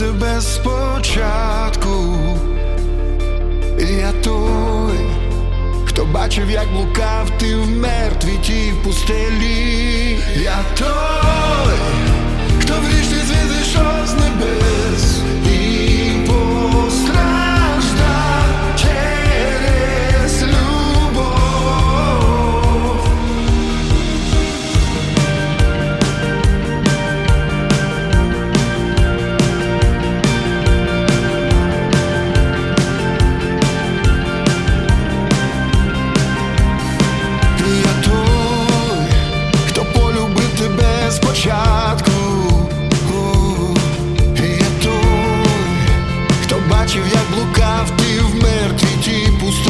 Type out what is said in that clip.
тебе спочатку. Я той, хто бачив, як блукав ти в мертвій тій пустелі. Я той, загадку І той, хто бачив, як блукав ти в мертвій ті пусто.